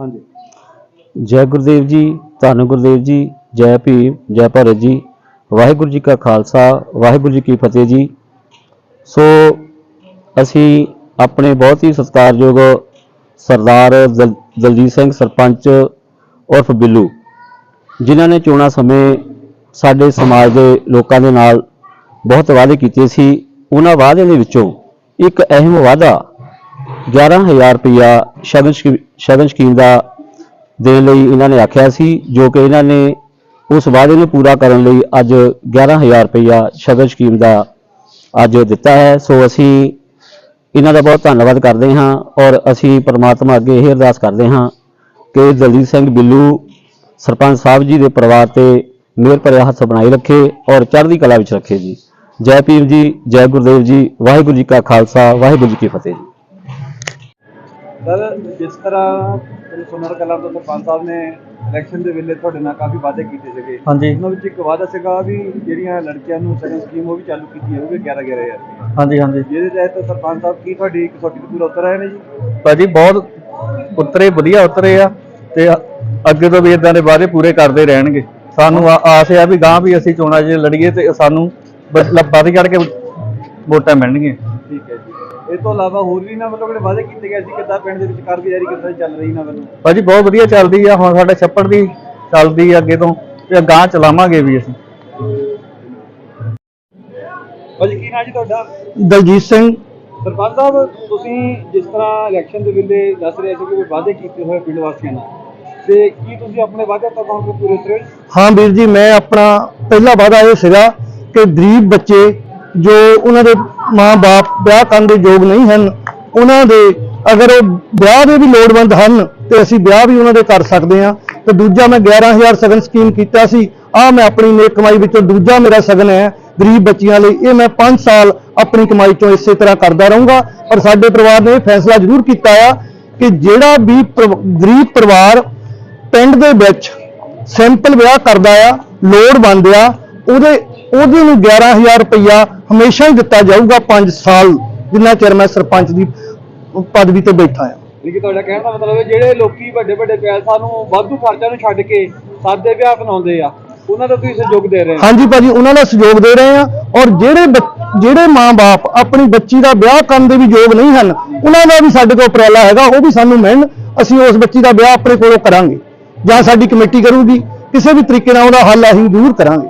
ਹਾਂਜੀ। ਜੈ ਗੁਰਦੇਵ ਜੀ, ਧੰਨ ਗੁਰਦੇਵ ਜੀ, ਜੈ ਭੀਮ, ਜੈ ਭਾਰਤ ਜੀ, ਵਾਹਿਗੁਰੂ ਜੀ ਕਾ ਖਾਲਸਾ, ਵਾਹਿਗੁਰੂ ਜੀ ਕੀ ਫਤਿਹ ਜੀ। ਸੋ ਅਸੀਂ ਆਪਣੇ ਬਹੁਤ ਹੀ ਸਤਿਕਾਰਯੋਗ ਸਰਦਾਰ ਦਲ- ਦਲਜੀਤ ਸਿੰਘ ਸਰਪੰਚ ਉਰਫ ਬਿੱਲੂ, ਜਿਨ੍ਹਾਂ ਨੇ ਚੋਣਾਂ ਸਮੇਂ ਸਾਡੇ ਸਮਾਜ ਦੇ ਲੋਕਾਂ ਦੇ ਨਾਲ ਬਹੁਤ ਵਾਅਦੇ ਕੀਤੇ ਸੀ। ਉਹਨਾਂ ਵਾਅਦਿਆਂ ਦੇ ਵਿੱਚੋਂ ਇੱਕ ਅਹਿਮ ਵਾਅਦਾ 11000 ਰੁਪਇਆ ਸ਼ਗਨ ਸਕੀ- ਸ਼ਗਨ ਸਕੀਮ ਦਾ ਦੇਣ ਲਈ ਇਹਨਾਂ ਨੇ ਆਖਿਆ ਸੀ, ਜੋ ਕਿ ਇਹਨਾਂ ਨੇ ਉਸ ਵਾਅਦੇ ਨੂੰ ਪੂਰਾ ਕਰਨ ਲਈ ਅੱਜ 11000 ਰੁਪਇਆ ਸ਼ਗਨ ਸਕੀਮ ਦਾ ਅੱਜ ਦਿੱਤਾ ਹੈ। ਸੋ ਅਸੀਂ ਇਹਨਾਂ ਦਾ ਬਹੁਤ ਧੰਨਵਾਦ ਕਰਦੇ ਹਾਂ ਔਰ ਅਸੀਂ ਪ੍ਰਮਾਤਮਾ ਅੱਗੇ ਇਹ ਅਰਦਾਸ ਕਰਦੇ ਹਾਂ ਕਿ ਦਲਜੀਤ ਸਿੰਘ ਬਿੱਲੂ ਸਰਪੰਚ ਸਾਹਿਬ ਜੀ ਦੇ ਪਰਿਵਾਰ ਤੇ ਮਿਹਰ ਭਰਿਆ ਹੱਥ ਬਣਾਈ ਰੱਖੇ ਔਰ ਚੜ੍ਹਦੀ ਕਲਾ ਵਿੱਚ ਰੱਖੇ ਜੀ। ਜੈ ਪੀਰ ਜੀ, ਜੈ ਗੁਰਦੇਵ ਜੀ, ਵਾਹਿਗੁਰੂ ਜੀ ਕਾ ਖਾਲਸਾ, ਵਾਹਿਗੁਰੂ ਜੀ ਕੀ ਫਤਿਹ ਜੀ। ਸਰ ਜਿਸ ਤਰ੍ਹਾਂ ਸੁਨਰ ਕਲਾਂ ਤੋਂ ਸਰਪੰਚ ਸਾਹਿਬ ਨੇ ਇਲੈਕਸ਼ਨ ਦੇ ਵੇਲੇ ਤੁਹਾਡੇ ਨਾਲ ਕਾਫੀ ਵਾਅਦੇ ਕੀਤੇ ਸੀਗੇ। ਹਾਂਜੀ। ਉਹਨਾਂ ਵਿੱਚ ਇੱਕ ਵਾਅਦਾ ਸੀਗਾ ਵੀ ਜਿਹੜੀਆਂ ਲੜਕੀਆਂ ਨੂੰ ਸਗਨ ਸਕੀਮ ਉਹ ਵੀ ਚਾਲੂ ਕੀਤੀ ਜਾਊਗੀ 11 11000 ਰੁਪਏ ਹਾਂਜੀ ਹਾਂਜੀ। ਜਿਹਦੇ ਤਹਿਤ ਸਰਪੰਚ ਸਾਹਿਬ ਕੀ ਤੁਹਾਡੀ ਕਸੌਟੀ ਤੇ ਪੂਰਾ ਉਤਰ ਆਏ ਨੇ ਜੀ? ਭਾਜੀ ਬਹੁਤ ਉਤਰੇ ਵਧੀਆ ਉਤਰੇ ਆ ਤੇ ਅੱਗੇ ਤੋਂ ਵੀ ਇਦਾਂ ਦੇ ਵਾਅਦੇ ਪੂਰੇ ਕਰਦੇ ਰਹਿਣਗੇ। ਸਾਨੂੰ ਆਸ ਆ ਵੀ ਗਾਂ ਵੀ ਅਸੀਂ ਚੋਣਾਂ 'ਚ ਲੜੀਏ ਤੇ ਸਾਨੂੰ ਵੱਧ ਚੜ ਕੇ ਵੋਟਾਂ ਮਿਲਣਗੀਆਂ। ਠੀਕ ਹੈ ਜੀ। ਇਹ ਤੋਂ ਇਲਾਵਾ ਹੋਰ ਵੀ ਨਾ ਮਤਲਬ ਜਿਹੜੇ ਵਾਅਦੇ ਕੀਤੇ ਗਏ ਸੀ ਕਿੱਦਾਂ ਪਿੰਡ ਦੇ ਵਿੱਚ ਕਾਰਗੁਜ਼ਾਰੀ ਕਿੱਦਾਂ ਚੱਲ ਰਹੀ ਨਾ ਵੱਲੋਂ? ਭਾਜੀ ਬਹੁਤ ਵਧੀਆ ਚੱਲਦੀ ਆ। ਹੁਣ ਸਾਡੇ ਛੱਪੜ ਦੀ ਚੱਲਦੀ ਆ ਅੱਗੇ ਤੋਂ ਤੇ ਗਾਂ ਚਲਾਵਾਂਗੇ ਵੀ ਅਸੀਂ। ਭਾਜੀ ਕੀ ਨਾਂ ਜੀ ਤੁਹਾਡਾ? ਦਲਜੀਤ ਸਿੰਘ। ਸਰਪੰਚ ਸਾਹਿਬ ਤੁਸੀਂ ਜਿਸ ਤਰ੍ਹਾਂ ਇਲੈਕਸ਼ਨ ਦੇ ਵੇਲੇ ਦੱਸ ਰਹੇ ਸੀ ਕਿ ਵੀ ਵਾਅਦੇ ਕੀਤੇ ਹੋਏ ਪਿੰਡ ਵਾਸੀਆਂ ਨਾਲ ਤੇ ਕੀ ਤੁਸੀਂ ਆਪਣੇ ਵਾਅਦੇ ਤੱਕ ਕੇ ਪੂਰੇ ਉਤਰੇ ਹਾਂ ਵੀਰ ਜੀ ਮੈਂ ਆਪਣਾ ਪਹਿਲਾ ਵਾਅਦਾ ਇਹ ਸੀਗਾ ਕਿ ਗਰੀਬ ਬੱਚੇ ਜੋ ਉਹਨਾਂ ਦੇ ਮਾਂ-ਬਾਪ ਵਿਆਹ ਕਰਨ ਦੇ ਯੋਗ ਨਹੀਂ ਹਨ। ਉਹਨਾਂ ਦੇ ਅਗਰ ਉਹ ਵਿਆਹ ਦੇ ਵੀ ਲੋੜਵੰਦ ਹਨ, ਤੇ ਅਸੀਂ ਵਿਆਹ ਵੀ ਉਹਨਾਂ ਦੇ ਕਰ ਸਕਦੇ ਹਾਂ। ਤੇ ਦੂਜਾ ਮੈਂ 11000 ਸਗਨ ਸਕੀਮ ਕੀਤਾ ਸੀ। ਆ ਮੈਂ ਆਪਣੀ ਨੇਕ ਕਮਾਈ ਵਿੱਚੋਂ ਦੂਜਾ ਮੇਰਾ ਸਗਨ ਹੈ ਗਰੀਬ ਬੱਚਿਆਂ ਲਈ। ਇਹ ਮੈਂ 5 ਸਾਲ ਆਪਣੀ ਕਮਾਈ ਚੋਂ ਇਸੇ ਤਰ੍ਹਾਂ ਕਰਦਾ ਰਹੂੰਗਾ। ਪਰ ਸਾਡੇ ਪਰਿਵਾਰ ਨੇ ਇਹ ਫੈਸਲਾ ਜ਼ਰੂਰ ਕੀਤਾ ਆ ਕਿ ਜਿਹੜਾ ਵੀ ਪਰਿ- ਗਰੀਬ ਪਰਿਵਾਰ ਪਿੰਡ ਦੇ ਵਿੱਚ ਸਿੰਪਲ ਵਿਆਹ ਕਰਦਾ ਆ ਲੋੜ ਬੰਦ ਆ, ਉਹਦੇ ਉਹਦੇ ਨੂੰ 11000 ਰੁਪਇਆ ਹਮੇਸ਼ਾ ਹੀ ਦਿੱਤਾ ਜਾਊਗਾ 5 ਸਾਲ ਜਿੰਨਾ ਚਿਰ ਮੈਂ ਸਰਪੰਚ ਦੀ ਪਦਵੀ ਤੇ ਬੈਠਾ ਆ ਤੁਹਾਡਾ ਕਹਿਣ ਦਾ ਮਤਲਬ ਹੈ ਜਿਹੜੇ ਲੋਕੀ ਵੱਡੇ ਵੱਡੇ ਪੈਸਾ ਨੂੰ ਵਾਧੂ ਖਰਚਾ ਨੂੰ ਛੱਡ ਕੇ ਸਾਦੇ ਵਿਆਹ ਬਣਾਉਂਦੇ ਆ ਉਹਨਾਂ ਦਾ ਤੁਸੀਂ ਸਹਿਯੋਗ ਦੇ ਰਹੇ ਹੋ? ਹਾਂਜੀ ਭਾਜੀ ਉਹਨਾਂ ਦਾ ਸਹਿਯੋਗ ਦੇ ਰਹੇ ਆ ਔਰ ਜਿਹੜੇ ਜਿਹੜੇ ਮਾਂ-ਬਾਪ ਆਪਣੀ ਬੱਚੀ ਦਾ ਵਿਆਹ ਕਰਨ ਦੇ ਵੀ ਯੋਗ ਨਹੀਂ ਹਨ ਉਹਨਾਂ ਦਾ ਵੀ ਸਾਡੇ ਕੋਲ ਉਪਰਾਲਾ ਹੈਗਾ ਉਹ ਵੀ ਸਾਨੂੰ ਮਿਲਣ ਅਸੀਂ ਉਸ ਬੱਚੀ ਦਾ ਵਿਆਹ ਆਪਣੇ ਕੋਲੋਂ ਕਰਾਂਗੇ ਜਾਂ ਸਾਡੀ ਕਮੇਟੀ ਕਰੂਗੀ ਕਿਸੇ ਵੀ ਤਰੀਕੇ ਨਾਲ ਉਹਦਾ ਹੱਲ ਅਸੀਂ ਜ਼ਰੂਰ ਕਰਾਂਗੇ।